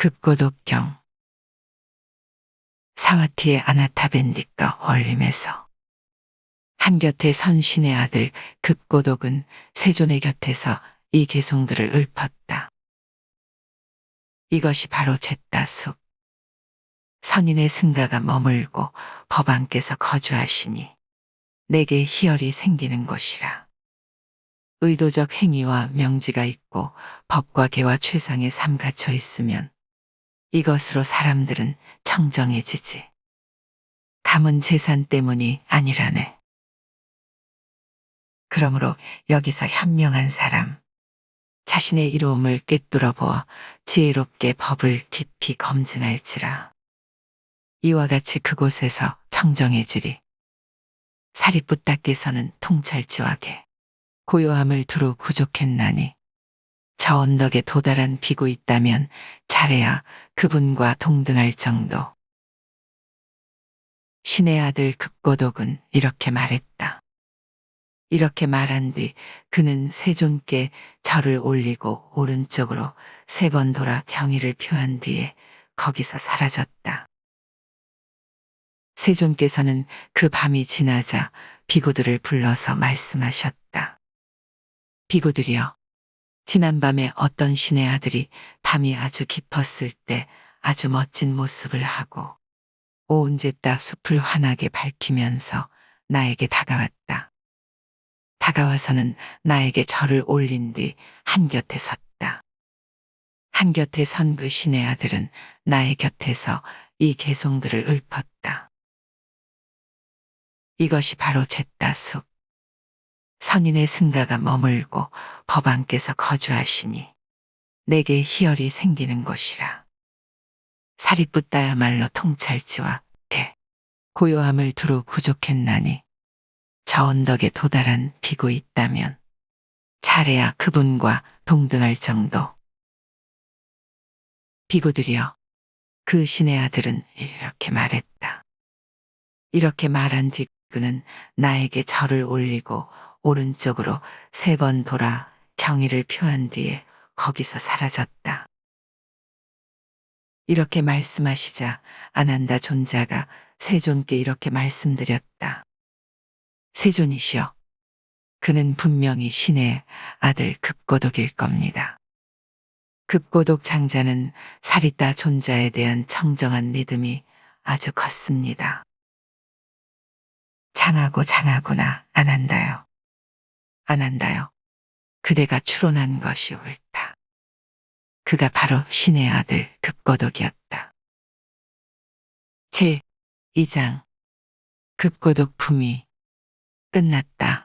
급고독경 사와티의 아나타벤디과 어울림에서 한곁에 선 신의 아들 급고독은 세존의 곁에서 이 개송들을 읊었다. 이것이 바로 제따숙. 선인의 승가가 머물고 법안께서 거주하시니 내게 희열이 생기는 곳이라. 의도적 행위와 명지가 있고 법과 계와 삶 갇혀 있으면 이것으로 사람들은 청정해지지. 감은 재산 때문이 아니라네. 그러므로 여기서 현명한 사람, 자신의 이로움을 꿰뚫어 보아 지혜롭게 법을 깊이 검증할지라. 이와 같이 그곳에서 청정해지리. 사리뿌따께서는 통찰지와게 고요함을 두루 부족했나니 저 언덕에 도달한 비고 있다면 잘해야 그분과 동등할 정도. 신의 아들 급고독은 이렇게 말했다. 이렇게 말한 뒤 그는 세존께 절을 올리고 오른쪽으로 세 번 돌아 경의를 표한 뒤에 거기서 사라졌다. 세존께서는 그 밤이 지나자 비구들을 불러서 말씀하셨다. 비구들이여, 지난밤에 어떤 신의 아들이 밤이 아주 깊었을 때 아주 멋진 모습을 하고 온 제따 숲을 환하게 밝히면서 나에게 다가왔다. 다가와서는 나에게 절을 올린 뒤 한곁에 섰다. 한곁에 선 그 신의 아들은 나의 곁에서 이 개송들을 읊었다. 이것이 바로 제따숙. 선인의 승가가 머물고 법안께서 거주하시니 내게 희열이 생기는 곳이라. 사리뿌 따야말로 통찰지와 대 고요함을 두루 부족했나니 저 언덕에 도달한 비고 있다면 잘해야 그분과 동등할 정도. 비구들이여, 그 신의 아들은 이렇게 말했다. 이렇게 말한 뒤 그는 나에게 절을 올리고 오른쪽으로 세 번 돌아 경의를 표한 뒤에 거기서 사라졌다. 이렇게 말씀하시자 아난다 존자가 세존께 이렇게 말씀드렸다. 세존이시여, 그는 분명히 신의 아들 급고독일 겁니다. 급고독 장자는 사리따 존자에 대한 청정한 믿음이 아주 컸습니다. 장하고 장하구나 안 한다요. 안 한다요. 그대가 추론한 것이 옳다. 그가 바로 신의 아들 급고독이었다. 제 2장 급고독 품이 끝났다.